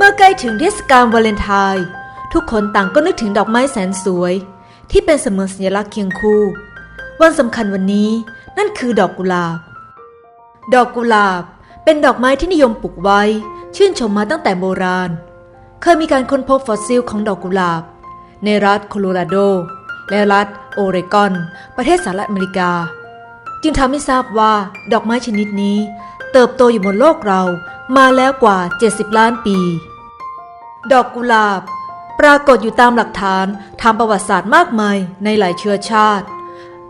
เมื่อใกล้ถึงเทศกาลวาเลนไทน์ทุกคนต่างก็นึกถึงดอกไม้แสนสวย ที่เป็นเสมือนสัญลักษณ์เคียงคู่ วันสำคัญวันนี้นั่นคือดอกกุหลาบ ดอกกุหลาบเป็นดอกไม้ที่นิยมปลูกไว้ ชื่นชมมาตั้งแต่โบราณ เคยมีการค้นพบฟอสซิลของดอกกุหลาบ ในรัฐโคโลราโด และรัฐโอเรกอน ประเทศสหรัฐอเมริกา จึงทำให้ทราบว่าดอกไม้ชนิดนี้ เติบโตอยู่บนโลกเรามาแล้วกว่า 70 ล้านปี ดอกกุหลาบ ปรากฏอยู่ตามหลักฐานทางประวัติศาสตร์มากมายในหลายเชื้อชาติ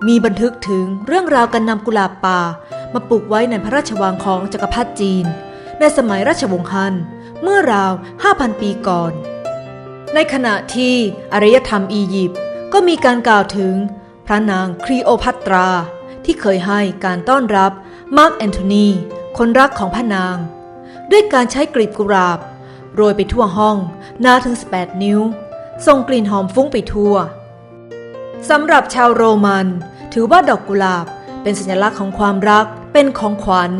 มีบันทึกถึงเรื่องราวการนำกุหลาบป่า มาปลูกไว้ในพระราชวังของจักรพรรดิจีน ในสมัยราชวงศ์ฮั่นเมื่อราว 5,000 ปีก่อน ในขณะที่อารยธรรมอียิปต์ก็มีการกล่าวถึงพระนางคลีโอพัตรา ที่เคยให้การต้อนรับมาร์กแอนโทนี คนรักของพระนาง ด้วยการใช้กลีบกุหลาบ โรยไปทั่วห้อง หน้าถึง 18 นิ้ว ส่งกลิ่นหอมฟุ้งไปทั่วสำหรับชาวโรมัน ถือว่าดอกกุหลาบเป็นสัญลักษณ์ของความรักเป็นของขวัญ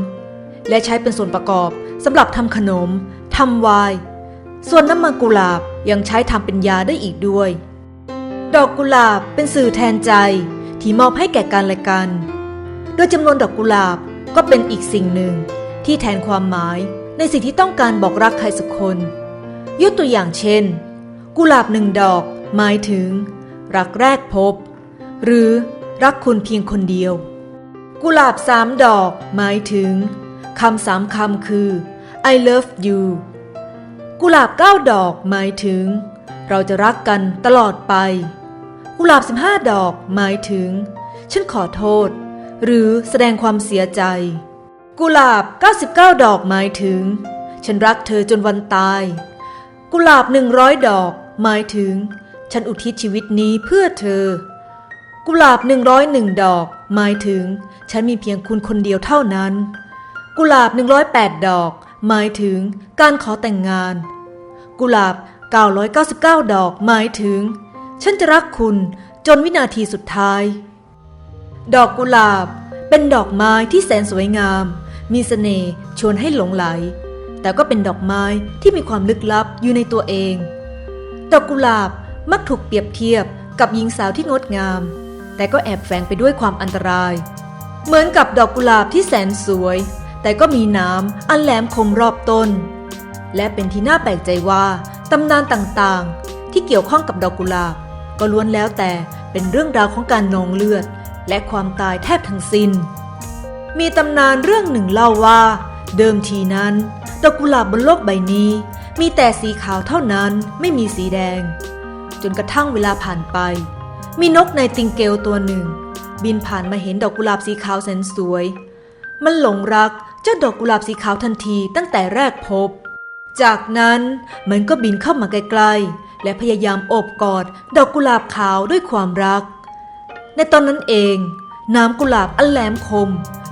และใช้เป็นส่วนประกอบสำหรับทำขนมทำไวน์ส่วนน้ำมันกุหลาบยังใช้ทำเป็นยาได้อีกด้วย ดอกกุหลาบเป็นสื่อแทนใจที่มอบให้แก่กันและกัน โดยจำนวนดอกกุหลาบก็เป็นอีกสิ่งหนึ่งที่แทนความหมายในสิ่งที่ต้องการบอกรักใครสักคน ยกตัวอย่างเช่น กุหลาบหนึ่งดอกหมายถึง รักแรกพบ หรือรักคุณเพียงคนเดียว กุหลาบสามดอกหมายถึงคำสามคำคือ I love you กุหลาบเก้าดอกหมายถึง เราจะรักกันตลอดไป กุหลาบสิบห้าดอกหมายถึง ฉันขอโทษ หรือแสดงความเสียใจ กุหลาบ 99 ดอกหมายถึง ฉันรักเธอจนวันตาย กุหลาบ100ดอก หมายถึง ฉันอุทิศชีวิตนี้เพื่อเธอ กุหลาบ101ดอก หมายถึง ฉันมีเพียงคุณคนเดียวเท่านั้น กุหลาบ108ดดอก หมายถึง การขอแต่งงาน กุหลาบ999ดอก หมายถึง ฉันจะรักคุณจนวินาทีสุดท้าย ดอกกุหลาบเป็นดอกไม้ที่แสนสวยงาม มีเสน่ห์ชวนให้หลงไหล แต่ก็เป็นดอกไม้ที่มีความลึกลับอยู่ในตัวเอง ดอกกุหลาบมักถูกเปรียบเทียบกับหญิงสาวที่งดงาม แต่ก็แอบแฝงไปด้วยความอันตราย เหมือนกับดอกกุหลาบที่แสนสวย แต่ก็มีน้ำอันแหลมคมรอบต้น และเป็นที่น่าแปลกใจว่าตำนานต่างๆ ที่เกี่ยวข้องกับดอกกุหลาบ ก็ล้วนแล้วแต่เป็นเรื่องราวของการนองเลือด และความตายแทบทั้งสิน้น มีตำนานเรื่องหนึ่งเล่าว่า เดิมทีนั้น ดอกกุหลาบบนโลกใบนี้ มีแต่สีขาวเท่านั้นไม่มีสีแดง จนกระทั่งเวลาผ่านไป มีนกในติงเกลตัวหนึ่ง บินผ่านมาเห็นดอกกุหลาบสีขาวแสนสวย มันหลงรักเจ้าดอกกุหลาบสีขาวทันทีตั้งแต่แรกพบ จากนั้นมันก็บินเข้ามาใกล้ๆ และพยายามโอบกอดดอกกุหลาบขาวด้วยความรัก ในตอนนั้นเอง น้ำกุหลาบอันแหลมคม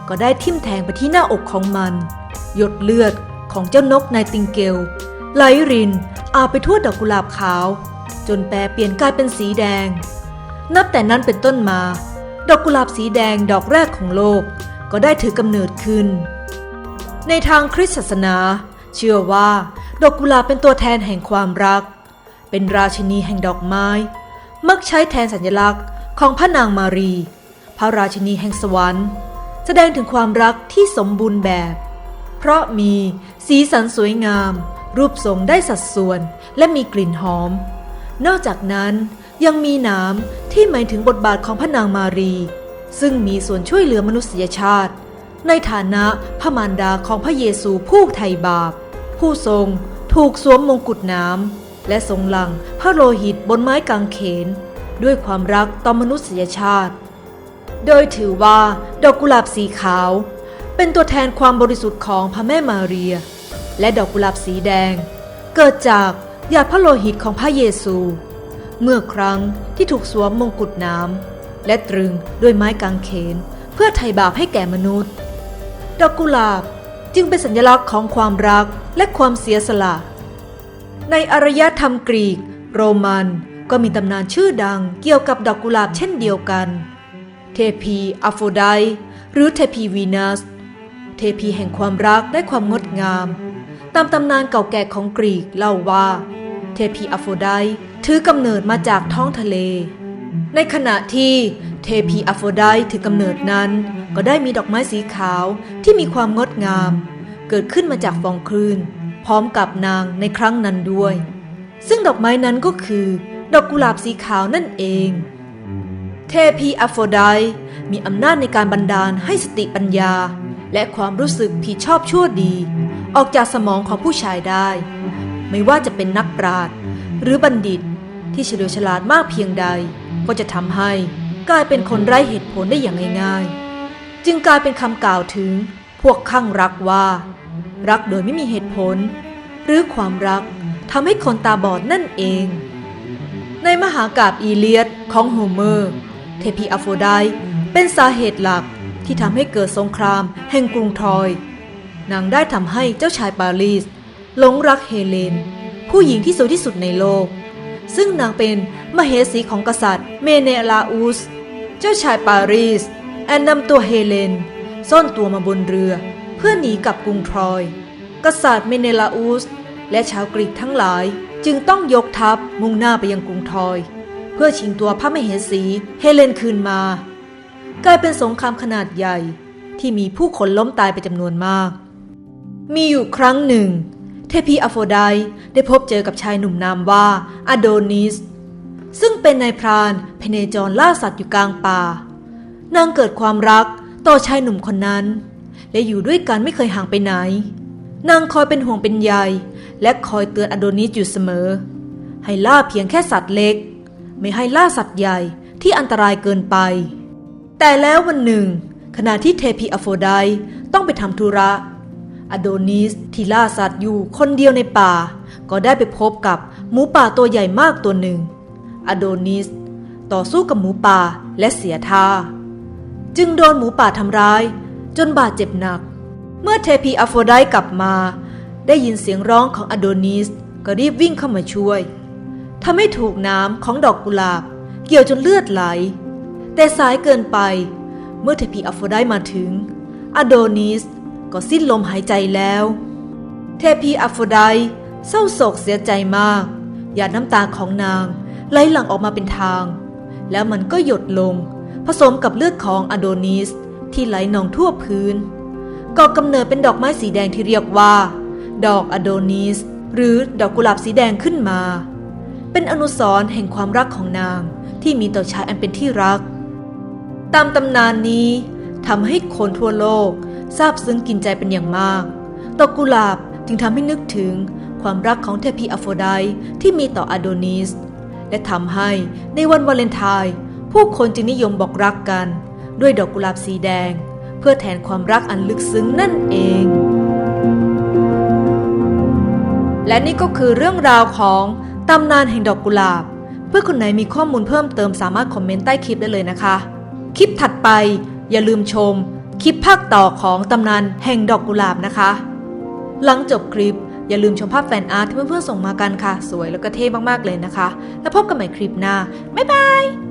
ก็ได้ทิ่มแทงไปที่หน้าอกของมัน หยดเลือด ของเจ้านกนายติงเกลไหลรินอาบไปทั่วดอกกุหลาบขาว จนแปรเปลี่ยนกลายเป็นสีแดง นับแต่นั้นเป็นต้นมา ดอกกุหลาบสีแดงดอกแรกของโลกก็ได้ถือกำเนิดขึ้น ในทางคริสตศาสนา เชื่อว่าดอกกุหลาบเป็นตัวแทนแห่งความรัก เป็นราชินีแห่งดอกไม้ มักใช้แทนสัญลักษณ์ของพระนางมารี พระราชินีแห่งสวรรค์ แสดงถึงความรักที่สมบูรณ์แบบ เพราะมีสีสันสวยงาม รูปทรงได้สัดส่วน และมีกลิ่นหอม นอกจากนั้นยังมีนามที่หมายถึงบทบาทของพระนางมารี ซึ่งมีส่วนช่วยเหลือมนุษยชาติ ในฐานะพระมารดาของพระเยซูผู้ไถ่บาป ผู้ทรงถูกสวมมงกุฎน้ำและทรงหลังพระโลหิตบนไม้กางเขน ด้วยความรักต่อมนุษยชาติ โดยถือว่าดอกกุหลาบสีขาว เป็นตัวแทนความบริสุทธิ์ของพระแม่มาเรีย และดอกกุหลาบสีแดง เกิดจากหยาดพระโลหิตของพระเยซู เมื่อครั้งที่ถูกสวมมงกุฎน้ำและตรึงด้วยไม้กางเขน เพื่อไถ่บาปให้แก่มนุษย์ ดอกกุหลาบจึงเป็นสัญลักษณ์ของความรักและความเสียสละ ในอารยธรรมกรีก โรมันก็มีตำนานชื่อดังเกี่ยวกับดอกกุหลาบเช่นเดียวกัน เทพีอโฟไดหรือเทพีวีนัส เทพีแห่งความรักและความงดงาม ตามตำนานเก่าแก่ของกรีกเล่าว่า เทพีอโฟไดต์ถือกำเนิดมาจากท้องทะเล ในขณะที่เทพีอโฟไดต์ถือกำเนิดนั้น ก็ได้มีดอกไม้สีขาวที่มีความงดงาม เกิดขึ้นมาจากฟองคลื่น พร้อมกับนางในครั้งนั้นด้วย ซึ่งดอกไม้นั้นก็คือ ดอกกุหลาบสีขาวนั่นเอง เทพีอโฟไดต์มีอำนาจในการบันดาลให้สติปัญญา และความรู้สึกผิดชอบชั่วดี ออกจากสมองของผู้ชายได้ ไม่ว่าจะเป็นนักปราชญ์หรือบัณฑิตที่เฉลียวฉลาดมากเพียงใด ก็จะทำให้กลายเป็นคนไร้เหตุผลได้อย่างง่ายๆ จึงกลายเป็นคำกล่าวถึงพวกข้างรักว่า รักโดยไม่มีเหตุผล หรือความรักทำให้คนตาบอดนั่นเอง ในมหากาบอีเลียดของโฮเมอร์ เทพีอโฟไดเป็นสาเหตุหลัก ที่ทำให้เกิดสงครามแห่งกรุงทรอย นางได้ทำให้เจ้าชายปารีสหลงรักเฮเลน ผู้หญิงที่สวยที่สุดในโลก ซึ่งนางเป็นมเหสีของกษัตริย์เมเนลาอุส เจ้าชายปารีสแอนนำตัวเฮเลน ซ่อนตัวมาบนเรือ เพื่อหนีกลับกรุงทรอย กษัตริย์เมเนลาอุส และชาวกรีกทั้งหลายจึงต้องยกทัพมุ่งหน้าไปยังกรุงทรอย เพื่อชิงตัวพระมเหสีเฮเลนคืนมา กลายเป็นสงครามขนาดใหญ่ที่มีผู้คนล้มตายไปจำนวนมาก มีอยู่ครั้งหนึ่ง เทพีอโฟไดได้พบเจอกับชายหนุ่มนามว่าอโดนิส ซึ่งเป็นนายพรานพเนจรล่าสัตว์อยู่กลางป่า นางเกิดความรักต่อชายหนุ่มคนนั้น และอยู่ด้วยกันไม่เคยห่างไปไหน นางคอยเป็นห่วงเป็นใยและคอยเตือนอโดนิสอยู่เสมอ ให้ล่าเพียงแค่สัตว์เล็ก ไม่ให้ล่าสัตว์ใหญ่ที่อันตรายเกินไป แต่แล้ววันหนึ่ง ขณะที่เทพีอโฟไดต์ต้องไปทำธุระอโดนิสที่ล่าสัตว์อยู่คนเดียวในป่า ก็ได้ไปพบกับหมูป่าตัวใหญ่มากตัวหนึ่ง อโดนิส ต่อสู้กับหมูป่าและเสียท่า จึงโดนหมูป่าทำร้าย จนบาดเจ็บหนัก เมื่อเทพีอโฟไดกลับมา ได้ยินเสียงร้องของอโดนิสก็รีบวิ่งเข้ามาช่วยทำให้ถูกน้ำของดอกกุหลาบ เกี่ยวจนเลือดไหล แต่สายเกินไป เมื่อเทพีอัฟโฟไดมาถึง อโดนิสก็สิ้นลมหายใจแล้ว เทพีอัฟโฟไดเศร้าโศกเสียใจมาก หยาดน้ำตาของนางไหลหลั่งออกมาเป็นทาง แล้วมันก็หยดลง ผสมกับเลือดของอโดนิสที่ไหลนองทั่วพื้นก่อกำเนิดเป็นดอกไม้สีแดงที่เรียกว่า ดอกอโดนิสหรือดอกกุหลาบสีแดงขึ้นมา เป็นอนุสรณ์แห่งความรักของนางที่มีต่อชายอันเป็นที่รัก ตามตำนานนี้ทำให้คนทั่วโลกซาบซึ้งกินใจเป็นอย่างมากดอกกุหลาบจึงทำให้นึกถึงความรักของเทพีอโฟไดที่มีต่ออโดนิส และทำให้ในวันวาเลนไทน์ผู้คนจึงนิยมบอกรักกัน ด้วยดอกกุหลาบสีแดง เพื่อแทนความรักอันลึกซึ้งนั่นเอง และนี่ก็คือเรื่องราวของตำนานแห่งดอกกุหลาบ เพื่อคนไหนมีข้อมูลเพิ่มเติมสามารถคอมเมนต์ใต้คลิปได้เลยนะคะ คลิปถัดไป อย่าลืมชม คลิปภาคต่อของตำนานแห่งดอกกุหลาบนะคะ หลังจบคลิปอย่าลืมชมภาพแฟนอาร์ตที่เพื่อนๆส่งมากันค่ะ สวยแล้วก็เท่มากๆเลยนะคะ แล้วพบกันใหม่คลิปหน้า บ๊ายบาย